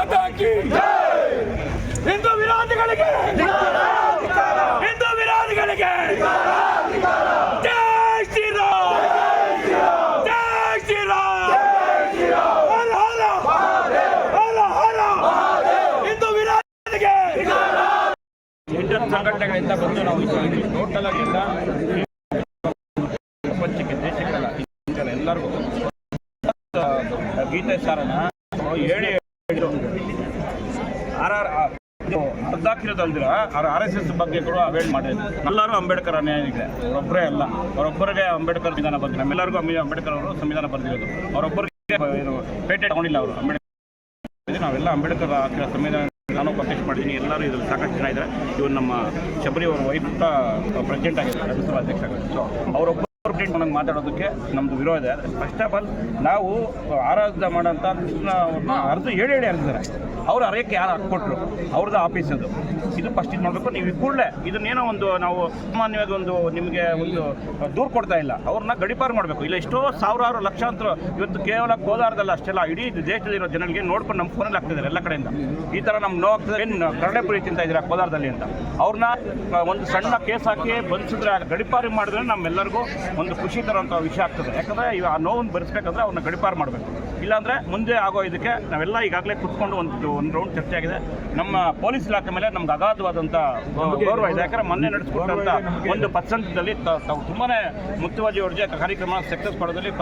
ಮಾತಾ ಕಿ ಹಿಂದೂ ವಿರೋಧಿಗಳಿಗೆ. ಹಿಂದೂ ವಿರೋಧಿಗಳಿಗೆ. ಜೈ ಶ್ರೀರಾಮ್. ಜೈ ಶ್ರೀರಾಮ್. ಹರ ಹರ. ಹರ ಹರ. ಹಿಂದೂ ವಿರೋಧಿಗೆ ಇಂಡಿಯನ್ ಸಂಘಟನೆಗಳಿಂದ ಬಂದು ನಾವು ಟೋಟಲ್ ಆಗಿ ಎಲ್ಲ ಎಲ್ಲರಿಗೂ. ಗೀತೆ ಸಾರನ. ಹೇಳಿ ಹೇಳಿದ್ರು. ಆರ್ ಆರ್ ಅರ್ಧ ಹಾಕಿರೋದಲ್ದಿರ ಆರ್ ಎಸ್ ಎಸ್ ಬಗ್ಗೆ ಕೂಡ ಅವೇಡ್ ಮಾಡಿದ್ರು. ಎಲ್ಲರೂ ಅಂಬೇಡ್ಕರ್ ಅನ್ಯಾಯಿದೆ ಅವರೊಬ್ಬರೇ ಅಲ್ಲ. ಅವರೊಬ್ಬರಿಗೆ ಅಂಬೇಡ್ಕರ್ ಸಂವಿಧಾನ ಬಂದ ನಮ್ಮೆಲ್ಲರಿಗೂ ಅಂಬೇಡ್ಕರ್ ಅವರು ಸಂವಿಧಾನ ಬರೆದಿರೋದು ಅವರೊಬ್ಬರಿಗೆ ಪೇಟೆಂಟ್ ತಗೊಂಡಿಲ್ಲ ಅವರು ಅಂಬೇಡ್ಕರ್. ನಾವೆಲ್ಲ ಅಂಬೇಡ್ಕರ್ ಹಾಕಿರೋ ಸಂವಿಧಾನ ನಾನು ಕಂಟೆಸ್ಟ್ ಮಾಡಿದ್ದೀನಿ. ಎಲ್ಲರೂ ಇದ್ರಲ್ಲಿ ಸಾಕಷ್ಟು ಜನ ಇದ್ದಾರೆ. ಇವ್ರು ನಮ್ಮ ಶಬರಿ ಅವರ ವೈಫ್ ಪ್ರೆಸಿಡೆಂಟ್ ಆಗಿದ್ದಾರೆ, ರಾಜ್ಯಸಭಾ ಅಧ್ಯಕ್ಷ ಸೊ ಅವರೊಬ್ಬ ನನಗೆ ಮಾತಾಡೋದಕ್ಕೆ ನಮ್ಮದು ವಿರೋಧ ಇದೆ. ಫಸ್ಟ್ ಆಫ್ ಆಲ್ ನಾವು ಆರಾಧನೆ ಮಾಡೋಂಥ ಕೃಷ್ಣ ಅರ್ಧ ಹೇಳಿ ಹೇಳಿ ಅಂತಿದ್ದಾರೆ ಅವ್ರು ಅರೆಯಕ್ಕೆ ಯಾರು ಹಾಕ್ಕೊಟ್ರು? ಅವ್ರದ್ದು ಆಫೀಸ್ ಅದು. ಇದು ಫಸ್ಟ್ ಇದು ಮಾಡಬೇಕು. ನೀವು ಕೂಡಲೇ ಇದನ್ನೇನೋ ಒಂದು ನಾವು ಸಾಮಾನ್ಯವಾಗಿ ಒಂದು ನಿಮಗೆ ಒಂದು ದೂರು ಕೊಡ್ತಾ ಇಲ್ಲ. ಅವ್ರನ್ನ ಗಡಿಪಾರು ಮಾಡಬೇಕು. ಇಲ್ಲ, ಎಷ್ಟೋ ಸಾವಿರಾರು ಲಕ್ಷಾಂತರ ಇವತ್ತು ಕೇವಲ ಕೋಲಾರದಲ್ಲ ಅಷ್ಟೆಲ್ಲ, ಇಡೀ ದೇಶದಲ್ಲಿರೋ ಜನಗಳಿಗೆ ನೋಡ್ಕೊಂಡು ನಮ್ಮ ಫೋನಲ್ಲಿ ಆಗ್ತಿದ್ದಾರೆ ಎಲ್ಲ ಕಡೆಯಿಂದ. ಈ ಥರ ನಮ್ಗೆ ನೋವಾಗ್ತದೆ ಏನು ಕರಡೆಪುರಿ ತಿಂತ ಇದ್ದೀರಾ ಕೋಲಾರದಲ್ಲಿ ಅಂತ. ಅವ್ರನ್ನ ಒಂದು ಸಣ್ಣ ಕೇಸ್ ಹಾಕಿ ಬಂಧಿಸಿದ್ರೆ ಗಡಿಪಾರು ಮಾಡಿದ್ರೆ ನಮ್ಮೆಲ್ಲರಿಗೂ ಒಂದು ಖುಷಿ ತರುವಂಥ ವಿಷಯ ಆಗ್ತದೆ. ಯಾಕಂದರೆ ಇವ ಆ ನೋವನ್ನು ಭರಿಸ್ಬೇಕಂದ್ರೆ ಅವ್ರನ್ನ ಗಡಿಪಾರು ಮಾಡಬೇಕು. ಇಲ್ಲಾಂದರೆ ಮುಂದೆ ಆಗೋ ಇದಕ್ಕೆ ನಾವೆಲ್ಲ ಈಗಾಗಲೇ ಕುತ್ಕೊಂಡು ಒಂದು ಒಂದು ರೌಂಡ್ ಚರ್ಚೆ ಆಗಿದೆ. ನಮ್ಮ ಪೊಲೀಸ್ ಇಲಾಖೆ ಮೇಲೆ ನಮ್ಗೆ ಅಗಾಧವಾದಂಥ ಗೌರವ ಇದೆ. ಯಾಕಂದ್ರೆ ಮೊನ್ನೆ ನಡೆಸ್ಕೊಟ್ಟಂಥ ಒಂದು ಪರ್ಸೆಂಟ್ದಲ್ಲಿ ತಾವು ತುಂಬಾ ಮುತ್ತುವಾಜಿ ಅವ್ರ ಜೊತೆ ಕಾರ್ಯಕ್ರಮ ಸಕ್ಸಸ್ ಮಾಡೋದ್ರಲ್ಲಿ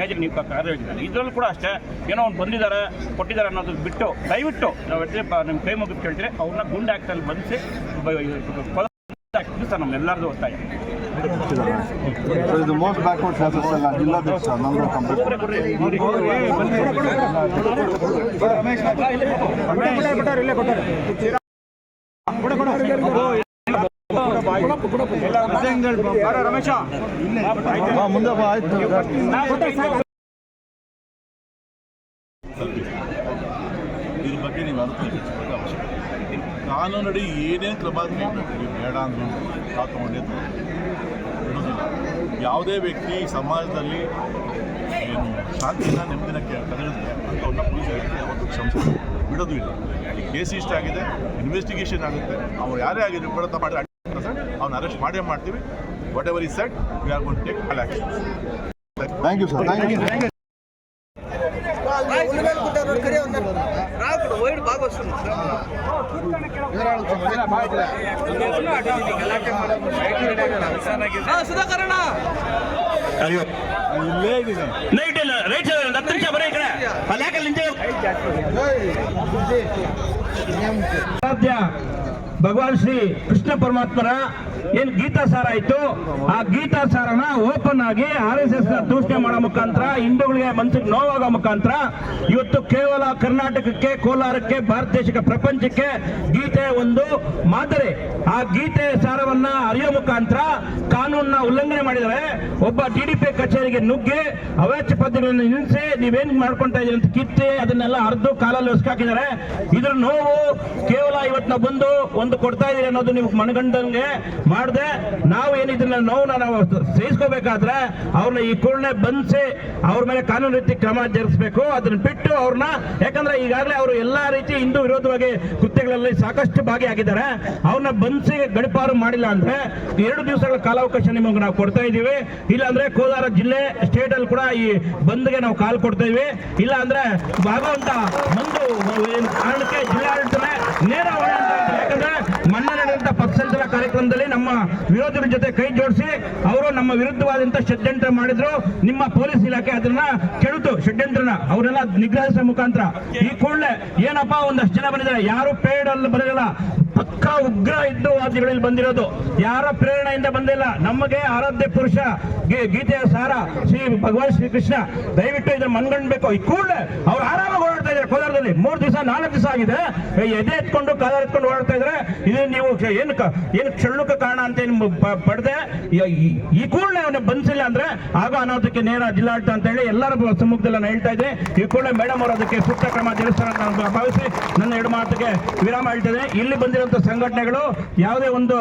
ಮೇಜರ್ ನೀವು ಕಾರ್ಯವಾಗಿದ್ದಾರೆ ಇದರಲ್ಲೂ ಕೂಡ ಅಷ್ಟೇ ಏನೋ ಒಂದು ಬಂದಿದ್ದಾರೆ ಕೊಟ್ಟಿದ್ದಾರೆ ಅನ್ನೋದು ಬಿಟ್ಟು ದಯವಿಟ್ಟು ನಾವು ಎಷ್ಟೇ ನಿಮ್ಮ ಕೈ ಮುಗಿದು ಕೇಳ್ತೀರಿ ಅವ್ರನ್ನ ಗುಂಡ್ ಆ್ಯಕ್ಟಲ್ಲಿ ಬಂಧಿಸಿ ಸರ್ ನಮ್ಮೆಲ್ಲರದು ಒತ್ತಾಯ. So ಇದು ಮೋಸ್ಟ್ ಬ್ಯಾಕ್ವರ್ಡ್ ಕ್ಲಾಸಸ್ ಎಲ್ಲ ಜಿಲ್ಲಾಧ್ಯಕ್ಷ ನಂದು ಕಂಪ್ಲೀಟ್ ಮುಂದೆ ಆಯ್ತು. ಇದ್ರ ಬಗ್ಗೆ ನೀವು ಅರ್ಥ ಹೆಚ್ಚಿಸಬೇಕು ಅವಶ್ಯಕತೆ ಕಾನೂನಡಿ ಏನೇನು ಕ್ರಮ ನೀವು ಬೇಡ ಅಂದ್ರೆ ಆ ತಗೊಂಡೇ. ಬಿಡೋದಿಲ್ಲ. ಯಾವುದೇ ವ್ಯಕ್ತಿ ಸಮಾಜದಲ್ಲಿ ಏನು ಶಾಂತಿನ ನೆಮ್ಮದಿನ ಕದಡುತ್ತೆ ಅಂಥವ್ರನ್ನ ಪೊಲೀಸ್ ಇಲಾಖೆ ಯಾವತ್ತೂ ಕ್ಷಮಿಸ ಬಿಡೋದು ಇಲ್ಲ. ಕೇಸ್ ಇಷ್ಟ ಆಗಿದೆ ಇನ್ವೆಸ್ಟಿಗೇಷನ್ ಆಗುತ್ತೆ. ಅವ್ರು ಯಾರೇ ಆಗಿದ್ರು ಕೂಡ ಮಾಡಿ ಅವ್ನ ಅರೆಸ್ಟ್ ಮಾಡೇ ಮಾಡ್ತೀವಿ. ವಾಟ್ ಎವರ್ ಈ set we are gonna take all thank you sir thank you ಸುಧಾಕರಣ night ಇಲ್ಲ ರೈಟ್ ಸೈಡ್ ಹತ್ತು ನಿಮಿಷ ಬರೀ ಈ ಕಡೆ. ಅಲ್ಲಿ ಯಾಕೆ ನಿಂತೆ ಆರಾಧ್ಯ ಭಗವಾನ್ ಶ್ರೀ ಕೃಷ್ಣ ಪರಮಾತ್ಮರ ಏನ್ ಗೀತಾ ಸಾರ ಆಯ್ತು? ಆ ಗೀತಾ ಸಾರನ ಓಪನ್ ಆಗಿ ಆರ್ ಎಸ್ ಎಸ್ ದೂಷಣೆ ಮಾಡೋ ಮುಖಾಂತರ, ಹಿಂದೂಗಳಿಗೆ ಮನಸ್ಸಿಗೆ ನೋವಾಗೋ ಮುಖಾಂತರ, ಇವತ್ತು ಕೇವಲ ಕರ್ನಾಟಕಕ್ಕೆ, ಕೋಲಾರಕ್ಕೆ, ಭಾರತ ದೇಶಕ್ಕೆ, ಪ್ರಪಂಚಕ್ಕೆ ಗೀತೆ ಒಂದು ಮಾದರಿ. ಆ ಗೀತೆ ಸಾರವನ್ನ ಅರಿಯೋ ಮುಖಾಂತರ ಕಾನೂನನ್ನ ಉಲ್ಲಂಘನೆ ಮಾಡಿದರೆ ಒಬ್ಬ ಟಿಡಿಪಿ ಕಚೇರಿಗೆ ನುಗ್ಗಿ ಅವಾಚ್ಯ ಪದ್ಯಗಳನ್ನು ನಿಲ್ಲಿಸಿ, ನೀವೇನ್ ಮಾಡ್ಕೊಂತ ಇದೀರಿ ಅಂತ ಕಿತ್ತಿ ಅದನ್ನೆಲ್ಲ ಅರ್ಧ ಕಾಲಲ್ಲಿ ಹೊಸಕಾಕಿದ್ದಾರೆ ಇದ್ರ ನೋವು ಕೇವಲ ಇವತ್ತು ನಾವು ಬಂದು ಒಂದು ಕೊಡ್ತಾ ಇದೀರಿ ಅನ್ನೋದು ನಿಮ್ಗೆ ಮನಗಂಡಂಗೆ ಮಾಡದೆ, ನಾವು ಏನಿದ್ರನ್ನ ನೋವನ್ನ ನಾವು ಸಹಿಸ್ಕೋಬೇಕಾದ್ರೆ ಅವ್ರನ್ನ ಈ ಕೂಡಲೇ ಬಂಧಿಸಿ ಅವ್ರ ಮೇಲೆ ಕಾನೂನು ರೀತಿ ಕ್ರಮ ಜರುಗಿಸಬೇಕು. ಅದನ್ನ ಬಿಟ್ಟು ಅವ್ರನ್ನ, ಯಾಕಂದ್ರೆ ಈಗಾಗಲೇ ಅವರು ಎಲ್ಲಾ ರೀತಿ ಹಿಂದೂ ವಿರೋಧವಾಗಿ ಕೃತ್ಯಗಳಲ್ಲಿ ಸಾಕಷ್ಟು ಭಾಗಿಯಾಗಿದ್ದಾರೆ. ಅವ್ರನ್ನ ಬಂಧಿಸಿ ಗಡಿಪಾರು ಮಾಡಿಲ್ಲ ಅಂದ್ರೆ ಎರಡು ದಿವಸಗಳ ಕಾಲಾವಕಾಶ ನಿಮಗೆ ನಾವು ಕೊಡ್ತಾ ಇದೀವಿ ಇಲ್ಲ ಅಂದ್ರೆ ಕೋಲಾರ ಜಿಲ್ಲೆ ಸ್ಟೇಟ್ ಅಲ್ಲಿ ಕೂಡ ಈ ಬಂದ್ಗೆ ನಾವು ಕಾಲ್ ಕೊಡ್ತಾ ಇದೀವಿ ಇಲ್ಲ ಅಂದ್ರೆ ಭಾಗವಂತ ಒಂದು ಕಾರಣಕ್ಕೆ ಜಿಲ್ಲಾಡಳಿತನೇ ನೇರ ಹೊಣೆ ಅಂತ ಹೇಳ್ತಾರೆ. ಯಾಕಂದ್ರೆ ಮೊನ್ನೆ ನಡೆದಂತ ಪಕ್ಷಾಂತರ ಕಾರ್ಯಕ್ರಮದಲ್ಲಿ ನಮ್ಮ ವಿರೋಧಿಗಳ ಜೊತೆ ಕೈ ಜೋಡಿಸಿ, ಅವರು ನಮ್ಮ ವಿರುದ್ಧವಾದಂತ ಷಡ್ಯಂತ್ರ ಮಾಡಿದ್ರು. ನಿಮ್ಮ ಪೊಲೀಸ್ ಇಲಾಖೆ ಅದನ್ನ ಕೆಡುತು ಷಡ್ಯಂತ್ರನ ಅವರೆಲ್ಲ ನಿಗ್ರಹಿಸುವ ಮುಖಾಂತರ. ಈ ಕೂಡಲೇ ಏನಪ್ಪಾ ಒಂದಷ್ಟು ಜನ ಬಂದಿದ್ದಾರೆ. ಯಾರು ಪೇಡ್ ಅಲ್ಲಿ ಬರಲಿಲ್ಲ. ಪಕ್ಕ ಉಗ್ರ ಯುದ್ಧವಾದಿಗಳಲ್ಲಿ ಬಂದಿರೋದು. ಯಾರ ಪ್ರೇರಣೆಯಿಂದ ಬಂದಿಲ್ಲ? ನಮಗೆ ಆರಾಧ್ಯ ಪುರುಷ ಗೀತೆಯ ಸಾರ ಶ್ರೀ ಭಗವಾನ್ ಶ್ರೀ ಕೃಷ್ಣ ದಯವಿಟ್ಟು ಇದನ್ನ ಮನ್ಗಣ್ಬೇಕು ಈ ಕೂಡಲೇ ಅವ್ರು ಆರಾಮಾಗಿ ಓಡಾಡ್ತಾ ಇದ್ದಾರೆ ಕೋಲಾರದಲ್ಲಿ. ಮೂರು ದಿವಸ, ನಾಲ್ಕು ದಿವಸ ಆಗಿದೆ. ಎದೆ ಎತ್ಕೊಂಡು, ಕಾಲ ಎತ್ಕೊಂಡು ಓಡಾಡ್ತಾ ಇದ್ರೆ ಇದು ನೀವು ಏನು ಏನು ಕ್ಷಳುಕ ಕಾರಣ ಅಂತ ಏನು ಪಡೆದೆ? ಈ- ಕೂಡಲೇ ಅವನ್ನ ಬಂದಿಲ್ಲ ಅಂದ್ರೆ ಆಗ ಅನ್ನೋದಕ್ಕೆ ನೇರ ಜಿಲ್ಲಾಡಳಿತ ಅಂತ ಹೇಳಿ ಎಲ್ಲರ ಸಮ್ಮುಖದಲ್ಲಿ ನಾನು ಹೇಳ್ತಾ ಇದ್ದೆ. ಈ ಕೂಡಲೇ ಮೇಡಮ್ ಅವರು ಅದಕ್ಕೆ ಸೂಕ್ತ ಕ್ರಮ ತಿಳಿಸ್ತಾರೆ ನಾನು ಭಾವಿಸಿ ನನ್ನ ಎರಡು ಮಾತಿಗೆ ವಿರಾಮ ಹೇಳ್ತೇನೆ ಇಲ್ಲಿ ಸಂಘಟನೆಗಳು ಯಾವುದೇ ಒಂದು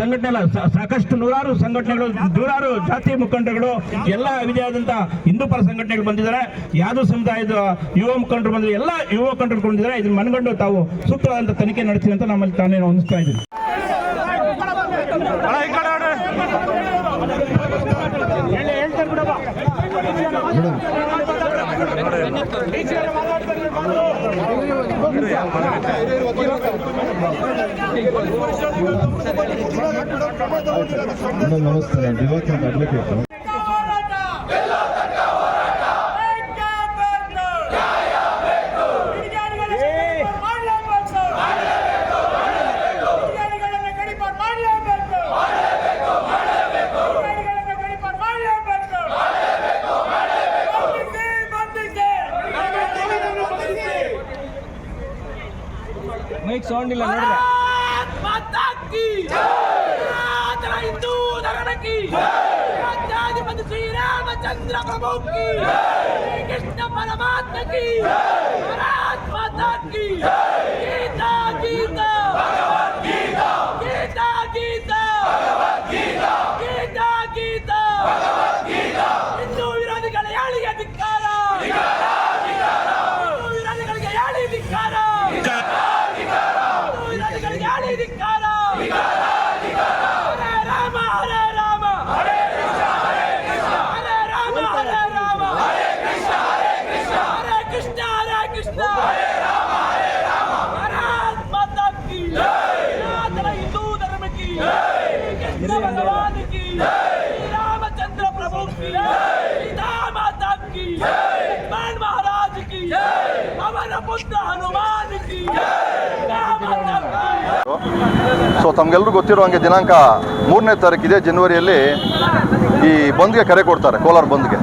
ಸಂಘಟನೆ ಅಲ್ಲ ಸಾಕಷ್ಟು ನೂರಾರು ಸಂಘಟನೆಗಳು ನೂರಾರು ಜಾತಿ ಮುಖಂಡರುಗಳು ಎಲ್ಲ ವಿಧವಾದಂತ ಹಿಂದೂ ಪರ ಸಂಘಟನೆಗಳು ಬಂದಿದ್ದಾರೆ. ಯಾವುದು ಸಮುದಾಯದ ಯುವ ಮುಖಂಡರು ಬಂದಿದ್ದಾರೆ ಎಲ್ಲ ಯುವ ಮುಖಂಡರು ಬಂದಿದ್ದಾರೆ. ಇದನ್ನು ಮನಗಂಡು ತಾವು ಸೂಕ್ತವಾದಂಥ ತನಿಖೆ ನಡೆಸಿ ಅಂತ ನಮ್ಮಲ್ಲಿ ತಾನೇ ಹೊಂದಿಸ್ತಾ ಇದ್ದೀನಿ నమస్తే యువత ಮೈಕ್ ಸೌಂಡ್ ಇಲ್ಲ ನೋಡ್ರಿ ಹಿಂದೂ ನಗರಕ್ಕೆ ರಾಜ್ಯಾಧಿಪತಿ ಶ್ರೀರಾಮಚಂದ್ರ ಪ್ರಭು ಕೃಷ್ಣ ಪರಮಾತ್ಮಕ್ಕೆ ಪರಮಾತ್ಮಕ್ಕೆ ಗೀತಾ ಗೀತಾ ಗೀತಾ ಗೀತಾ ಗೀತಾ ಸೊ ತಮಗೆಲ್ಲರೂ ಗೊತ್ತಿರೋ ಹಂಗೆ ದಿನಾಂಕ ಮೂರನೇ ತಾರೀಕಿದೆ ಜನವರಿಯಲ್ಲಿ ಈ ಬಂದ್ಗೆ ಕರೆ ಕೊಡ್ತಾರೆ, ಕೋಲಾರ ಬಂದ್ಗೆ.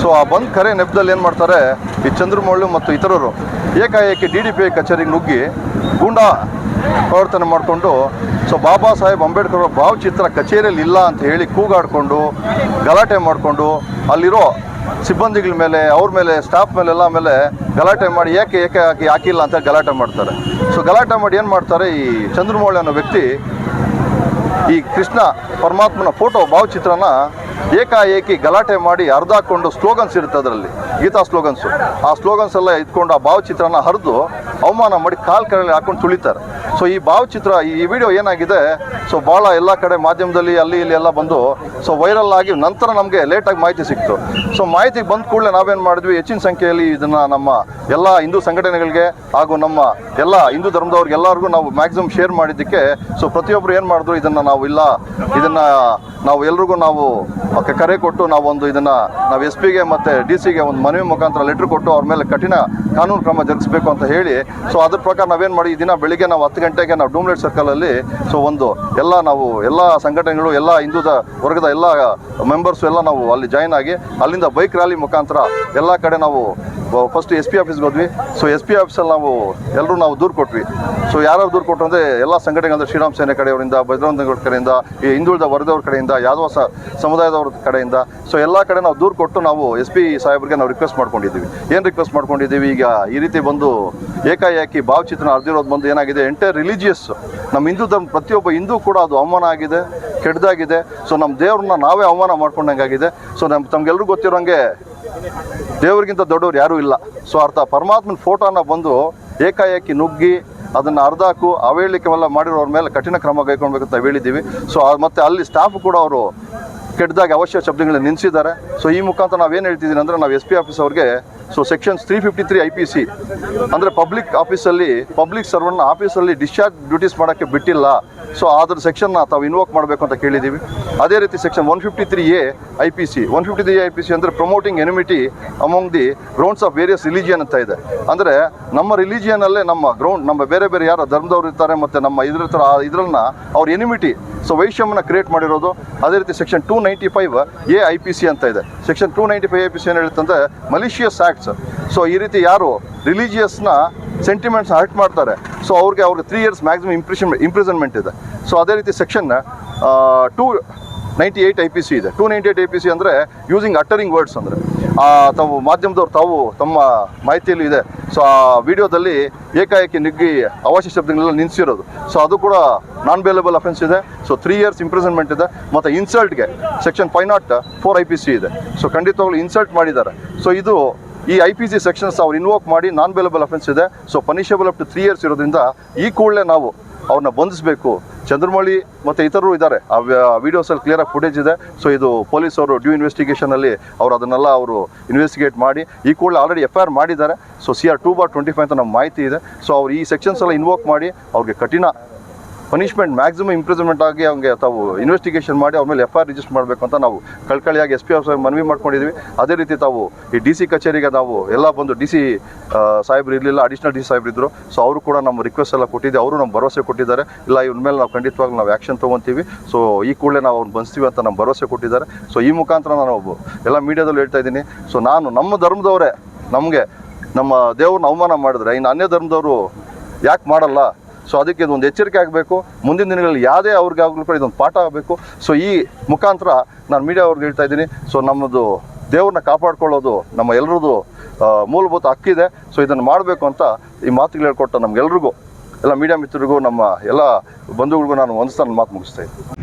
ಸೊ ಆ ಬಂದ್ ಕರೆ ನೆಪದಲ್ಲಿ ಏನು ಮಾಡ್ತಾರೆ, ಈ ಚಂದ್ರಮೌಳಿ ಮತ್ತು ಇತರರು ಏಕಾಏಕಿ ಡಿ ಡಿ ಪಿ ಕಚೇರಿಗೆ ನುಗ್ಗಿ ಗೂಂಡಾ ಪ್ರವರ್ತನೆ ಮಾಡಿಕೊಂಡು ಸೊ ಬಾಬಾ ಸಾಹೇಬ್ ಅಂಬೇಡ್ಕರ್ ಅವರ ಭಾವಚಿತ್ರ ಕಚೇರಿಯಲ್ಲಿ ಇಲ್ಲ ಅಂತ ಹೇಳಿ ಕೂಗಾಡಿಕೊಂಡು, ಗಲಾಟೆ ಮಾಡಿಕೊಂಡು, ಅಲ್ಲಿರೋ ಸಿಬ್ಬಂದಿಗಳ ಮೇಲೆ, ಅವ್ರ ಮೇಲೆ ಸ್ಟಾಫ್ ಮೇಲೆಲ್ಲ ಮೇಲೆ ಗಲಾಟೆ ಮಾಡಿ ಏಕೆ ಏಕೆ ಹಾಕಿ, ಹಾಕಿಲ್ಲ ಅಂತ ಗಲಾಟೆ ಮಾಡ್ತಾರೆ. ಸೊ ಗಲಾಟೆ ಮಾಡಿ ಏನು ಮಾಡ್ತಾರೆ, ಈ ಚಂದ್ರಮೌಳಿ ಅನ್ನೋ ವ್ಯಕ್ತಿ, ಈ ಕೃಷ್ಣ ಪರಮಾತ್ಮನ ಫೋಟೋ ಭಾವಚಿತ್ರನ ಏಕಾಏಕಿ ಗಲಾಟೆ ಮಾಡಿ ಅರ್ಧ ಹಾಕೊಂಡು ಸ್ಲೋಗನ್ಸ್ ಇರುತ್ತೆ ಅದರಲ್ಲಿ, ಗೀತಾ ಸ್ಲೋಗನ್ಸು ಆ ಸ್ಲೋಗನ್ಸ್ ಎಲ್ಲ ಇಟ್ಕೊಂಡು ಆ ಭಾವಚಿತ್ರನ ಹರಿದು ಅವಮಾನ ಮಾಡಿ ಕಾಲು ಕರೆಯಲ್ಲಿ ಹಾಕೊಂಡು ತುಳಿತಾರೆ. ಸೊ ಈ ಭಾವಚಿತ್ರ, ಈ ವಿಡಿಯೋ ಏನಾಗಿದೆ? ಸೊ ಭಾಳ ಎಲ್ಲ ಕಡೆ ಮಾಧ್ಯಮದಲ್ಲಿ, ಅಲ್ಲಿ, ಇಲ್ಲಿ ಎಲ್ಲ ಬಂದು ಸೊ ವೈರಲ್ ಆಗಿ ನಂತರ ನಮಗೆ ಲೇಟಾಗಿ ಮಾಹಿತಿ ಸಿಕ್ತು. ಸೊ ಮಾಹಿತಿ ಬಂದ ಕೂಡಲೇ ನಾವೇನು ಮಾಡಿದ್ವಿ? ಹೆಚ್ಚಿನ ಸಂಖ್ಯೆಯಲ್ಲಿ ಇದನ್ನು ನಮ್ಮ ಎಲ್ಲ ಹಿಂದೂ ಸಂಘಟನೆಗಳಿಗೆ ಹಾಗೂ ನಮ್ಮ ಎಲ್ಲ ಹಿಂದೂ ಧರ್ಮದವ್ರಿಗೆ ಎಲ್ಲರಿಗೂ ನಾವು ಮ್ಯಾಕ್ಸಿಮಮ್ ಶೇರ್ ಮಾಡಿದ್ದಕ್ಕೆ ಸೊ ಪ್ರತಿಯೊಬ್ಬರು ಏನು ಮಾಡಿದ್ರು? ಇದನ್ನು ನಾವು ಇಲ್ಲ, ಇದನ್ನು ನಾವು ಎಲ್ರಿಗೂ ನಾವು ಕರೆ ಕೊಟ್ಟು ನಾವು ಒಂದು ಇದನ್ನು, ನಾವು ಎಸ್ ಪಿಗೆ ಮತ್ತು ಡಿ ಸಿಗೆ ಒಂದು ಮನವಿ ಮುಖಾಂತರ ಲೆಟ್ರ್ ಕೊಟ್ಟು ಅವ್ರ ಮೇಲೆ ಕಠಿಣ ಕಾನೂನು ಕ್ರಮ ಜರುಗಿಸಬೇಕು ಅಂತ ಹೇಳಿ ಸೊ ಅದ್ರ ಪ್ರಕಾರ ನಾವೇನು ಮಾಡಿ ದಿನ ಬೆಳಿಗ್ಗೆ ನಾವು ಹತ್ತು ಗಂಟೆಗೆ ನಾವು ಡೂಮ್ಲೆಟ್ ಸರ್ಕಲಲ್ಲಿ ಸೊ ಒಂದು ಎಲ್ಲ ನಾವು, ಎಲ್ಲ ಸಂಘಟನೆಗಳು, ಎಲ್ಲ ಹಿಂದೂ ವರ್ಗದ ಎಲ್ಲ ಮೆಂಬರ್ಸು ಎಲ್ಲ ನಾವು ಅಲ್ಲಿ ಜಾಯ್ನ್ ಆಗಿ, ಅಲ್ಲಿಂದ ಬೈಕ್ ರ್ಯಾಲಿ ಮುಖಾಂತರ ಎಲ್ಲ ಕಡೆ ನಾವು ಫಸ್ಟ್ ಎಸ್ ಪಿ ಆಫೀಸ್ಗೆ ಹೋದ್ವಿ. ಸೊ ಎಸ್ ಪಿ ಆಫೀಸಲ್ಲಿ ನಾವು ಎಲ್ಲರೂ ನಾವು ದೂರು ಕೊಟ್ವಿ. ಸೊ ಯಾರು ದೂರು ಕೊಟ್ಟರು ಅಂದರೆ ಎಲ್ಲ ಸಂಘಟನೆ ಅಂದರೆ ಶ್ರೀರಾಮ್ ಸೇನೆ ಕಡೆಯವರಿಂದ ಬಜರಂಗ ಕಡೆಯಿಂದ, ಈ ಹಿಂದುಳಿದ ವರ್ಗದವ್ರ ಕಡೆಯಿಂದ, ಯಾದವ ಸಮುದಾಯದವ್ರ ಕಡೆಯಿಂದ ಸೊ ಎಲ್ಲ ಕಡೆ ನಾವು ದೂರು ಕೊಟ್ಟು ನಾವು ಎಸ್ ಪಿ ಸಾಹೇಬ್ರಿಗೆ ನಾವು ರಿಕ್ವೆಸ್ಟ್ ಮಾಡ್ಕೊಂಡಿದ್ದೀವಿ. ಏನು ರಿಕ್ವೆಸ್ಟ್ ಮಾಡ್ಕೊಂಡಿದ್ದೀವಿ? ಈಗ ಈ ರೀತಿ ಬಂದು ಏಕಾಏಕಿ ಭಾವಚಿತ್ರ ಅರ್ದಿರೋದು ಬಂದು ಏನಾಗಿದೆ? ಎಂಟೈರ್ ರಿಲಿಜಿಯಸ್ ನಮ್ಮ ಹಿಂದೂ ಧರ್ಮ, ಪ್ರತಿಯೊಬ್ಬ ಹಿಂದೂ ಕೂಡ ಅದು ಅವಮಾನ ಆಗಿದೆ ಕೆಡ್ದಾಗಿದೆ ಸೊ ನಮ್ಮ ದೇವ್ರನ್ನ ನಾವೇ ಅವಮಾನ ಮಾಡ್ಕೊಂಡಂಗಾಗಿದೆ ಸೊ ನಮ್ಮ ತಮ್ಗೆಲ್ರಿಗೂ ಗೊತ್ತಿರೋಂಗೆ ದೇವರಿಗಿಂತ ದೊಡ್ಡವ್ರು ಯಾರೂ ಇಲ್ಲ. ಸೊ ಅರ್ಥ, ಪರಮಾತ್ಮನ ಫೋಟೋನ ಬಂದು ಏಕಾಏಕಿ ನುಗ್ಗಿ ಅದನ್ನು ಅರ್ಧಾಕು ಮಾಡಿರೋ ಮಾಡಿರೋರ ಮೇಲೆ ಕಠಿಣ ಕ್ರಮ ಕೈಗೊಳ್ಬೇಕು ಅಂತ ಹೇಳಿದ್ದೀವಿ. ಸೊ ಮತ್ತು ಅಲ್ಲಿ ಸ್ಟಾಫ್ ಕೂಡ ಅವರು ಕೆಟ್ಟದಾಗಿ ಅವಶ್ಯ ಶಬ್ದಗಳನ್ನ ನಿಲ್ಲಿಸಿದ್ದಾರೆ ಸೊ ಈ ಮುಖಾಂತರ ನಾವೇನು ಹೇಳ್ತಿದ್ದೀನಿ ಅಂದರೆ ನಾವು ಎಸ್ ಪಿ ಆಫೀಸ್ ಅವ್ರಿಗೆ so sections three fifty three I P C ಅಂದರೆ ಪಬ್ಲಿಕ್ ಆಫೀಸಲ್ಲಿ ಪಬ್ಲಿಕ್ ಸರ್ವನ್ನ ಆಫೀಸಲ್ಲಿ ಡಿಸ್ಚಾರ್ಜ್ ಡ್ಯೂಟೀಸ್ ಮಾಡೋಕ್ಕೆ ಬಿಟ್ಟಿಲ್ಲ. ಸೊ ಅದ್ರ ಸೆಕ್ಷನ್ನ ತಾವು ಇನ್ವೋಕ್ ಮಾಡಬೇಕು ಅಂತ ಕೇಳಿದ್ದೀವಿ ಅದೇ ರೀತಿ section one fifty three A I P C one fifty three I P C ಅಂದರೆ promoting enmity among the grounds of various religion ಅಂತ ಇದೆ. ಅಂದರೆ ನಮ್ಮ ರಿಲಿಜಿಯನಲ್ಲೇ ನಮ್ಮ ಗ್ರೌಂಡ್ ನಮ್ಮ ಬೇರೆ ಬೇರೆ ಯಾರು ಧರ್ಮದವ್ರು ಇರ್ತಾರೆ, ಮತ್ತು ನಮ್ಮ ಇದ್ರ ಥರ ಇದ್ರನ್ನ ಅವ್ರ ಎನಿಮಿಟಿ ಸೊ ವೈಷಮ್ಯನ ಕ್ರಿಯೇಟ್ ಮಾಡಿರೋದು. ಅದೇ ರೀತಿ section two ninety five A I C ಅಂತ ಇದೆ. Section two ninety five A P C ಏನು ಹೇಳುತ್ತಂದ್ರೆ ಮಲಿಷಿಯಸ್ ಆ್ಯಕ್ಟ್ಸ್ ಸೊ ಈ ರೀತಿ ಯಾರು ರಿಲಿಜಿಯಸ್ನ ಸೆಂಟಿಮೆಂಟ್ಸ್ ಹರ್ಟ್ ಮಾಡ್ತಾರೆ ಸೊ ಅವ್ರಿಗೆ ಅವ್ರಿಗೆ three years maximum imprison imprisonment ಇದೆ. ಸೊ ಅದೇ ರೀತಿ section two ninety eight I P C ಇದೆ. Two ninety eight I P C ಅಂದರೆ ಯೂಸಿಂಗ್ ಅಟರಿಂಗ್ ವರ್ಡ್ಸ್ ಅಂದರೆ. ತಾವು ಮಾಧ್ಯಮದವ್ರು, ತಾವು ತಮ್ಮ ಮಾಹಿತಿಯಲ್ಲಿ ಇದೆ. ಸೊ ಆ ವಿಡಿಯೋದಲ್ಲಿ ಏಕಾಏಕಿ ನುಗ್ಗಿ ಅವಶ್ಯ ಶಬ್ದಗಳೆಲ್ಲ ನಿಲ್ಲಿಸಿರೋದು ಸೊ ಅದು ಕೂಡ ನಾನ್ ಬೇಲೇಬಲ್ ಅಫೆನ್ಸ್ ಇದೆ. ಸೊ ತ್ರೀ ಇಯರ್ಸ್ ಇಂಪ್ರಿಸನ್ಮೆಂಟ್ ಇದೆ. ಮತ್ತು ಇನ್ಸಲ್ಟ್ಗೆ section five nought four I P C ಇದೆ. ಸೊ ಖಂಡಿತವಾಗ್ಲೂ ಇನ್ಸಲ್ಟ್ ಮಾಡಿದ್ದಾರೆ. ಸೊ ಇದು ಈ ಐ ಪಿ ಸಿ ಸೆಕ್ಷನ್ಸ್ ಅವ್ರು ಇನ್ವೋಕ್ ಮಾಡಿ ನಾನ್ ಬೇಲೆಬಲ್ ಅಫೆನ್ಸ್ ಇದೆ. So punishable up to three years ಇರೋದ್ರಿಂದ ಈ ಕೂಡಲೇ ನಾವು ಅವ್ರನ್ನ ಬಂಧಿಸಬೇಕು. ಚಂದ್ರಮೌಳಿ ಮತ್ತು ಇತರರು ಇದ್ದಾರೆ. ಆ ವಿಡಿಯೋಸಲ್ಲಿ ಕ್ಲಿಯರಾಗಿ ಫುಟೇಜ್ ಇದೆ. ಸೊ ಇದು ಪೊಲೀಸ್ ಅವರು ಡ್ಯೂ ಇನ್ವೆಸ್ಟಿಗೇಷನಲ್ಲಿ ಅವರು ಅದನ್ನೆಲ್ಲ ಅವರು ಇನ್ವೆಸ್ಟಿಗೇಟ್ ಮಾಡಿ, ಈ ಕೂಡಲೇ ಆಲ್ರೆಡಿ ಎಫ್ ಐ ಆರ್ ಮಾಡಿದ್ದಾರೆ. So C R two bar twenty five ಅಂತ ನಮ್ಮ ಮಾಹಿತಿ ಇದೆ. ಸೊ ಅವ್ರು ಈ ಸೆಕ್ಷನ್ಸ್ ಎಲ್ಲ ಇನ್ವೋಕ್ ಮಾಡಿ, ಅವ್ರಿಗೆ ಕಠಿಣ ಪನಿಷ್ಮೆಂಟ್ ಮ್ಯಾಕ್ಸಿಮಮ್ ಇಂಪ್ರೂವ್ಮೆಂಟ್ ಆಗಿ ಅವ್ರಿಗೆ ತಾವು ಇನ್ವೆಸ್ಟಿಗೇಷನ್ ಮಾಡಿ ಅವ್ರ ಮೇಲೆ ಎಫ್ ಆರ್ ರಿಜಿಸ್ಟರ್ ಮಾಡಬೇಕು ಅಂತ ನಾವು ಕಳ್ಕಳಿಯಾಗಿ ಎಸ್ ಪಿ ಆಫ್ ಮನವಿ ಮಾಡ್ಕೊಂಡಿದ್ವಿ. ಅದೇ ರೀತಿ ತಾವು ಈ ಡಿ ಸಿ ಕಚೇರಿಗೆ ನಾವು ಎಲ್ಲ ಬಂದು ಡಿ ಸಿ ಸಾಹೇಬ್ರು ಇರಲಿಲ್ಲ ಅಡಿಷನಲ್ ಡಿ ಸಿ ಸಾಹೇಬ್ರು ಇದ್ದರು ಸೊ ಅವರು ಕೂಡ ನಮ್ಮ ರಿಕ್ವೆಸ್ಟ್ ಎಲ್ಲ ಕೊಟ್ಟಿದ್ದೆ. ಅವರು ನಮ್ಮ ಭರವಸೆ ಕೊಟ್ಟಿದ್ದಾರೆ. ಇಲ್ಲ, ಇವ್ರ ಮೇಲೆ ನಾವು ಖಂಡಿತವಾಗಿ ನಾವು ಆ್ಯಕ್ಷನ್ ತೊಗೊತೀವಿ. ಸೊ ಈ ಕೂಡಲೇ ನಾವು ಅವ್ನು ಬಂಧಿಸ್ತೀವಿ ಅಂತ ನಮ್ಮ ಭರವಸೆ ಕೊಟ್ಟಿದ್ದಾರೆ. ಸೊ ಈ ಮುಖಾಂತರ ನಾನು ಎಲ್ಲ ಮೀಡಿಯಾದಲ್ಲಿ ಹೇಳ್ತಾ ಇದ್ದೀನಿ. ಸೊ ನಾನು ನಮ್ಮ ಧರ್ಮದವರೇ. ನಮಗೆ ನಮ್ಮ ದೇವ್ರನ್ನ ಅವಮಾನ ಮಾಡಿದ್ರೆ, ಇನ್ನು ಅನ್ಯ ಧರ್ಮದವರು ಯಾಕೆ ಮಾಡಲ್ಲ? ಸೊ ಅದಕ್ಕೆ ಇದೊಂದು ಎಚ್ಚರಿಕೆ ಆಗಬೇಕು. ಮುಂದಿನ ದಿನಗಳಲ್ಲಿ ಯಾವುದೇ ಅವ್ರಿಗೆ ಆಗಲಿ ಕೂಡ ಇದೊಂದು ಪಾಠ ಆಗಬೇಕು. ಸೊ ಈ ಮುಖಾಂತರ ನಾನು ಮೀಡಿಯಾ ಅವ್ರಿಗೆ ಹೇಳ್ತಾ ಇದ್ದೀನಿ. ಸೊ ನಮ್ಮದು ದೇವ್ರನ್ನ ಕಾಪಾಡ್ಕೊಳ್ಳೋದು, ನಮ್ಮ ಎಲ್ಲರದು ಮೂಲಭೂತ ಹಕ್ಕಿದೆ ಸೊ ಇದನ್ನು ಮಾಡಬೇಕು ಅಂತ ಈ ಮಾತುಗಳು ಹೇಳ್ಕೊಟ್ಟ ನಮ್ಗೆಲ್ರಿಗೂ, ಎಲ್ಲ ಮೀಡಿಯಾ ಮಿತ್ರರಿಗೂ, ನಮ್ಮ ಎಲ್ಲ ಬಂಧುಗಳಿಗೂ ನಾನು ಒಂದು ಮಾತು ಮುಗಿಸ್ತಾ ಇದ್ದೀನಿ.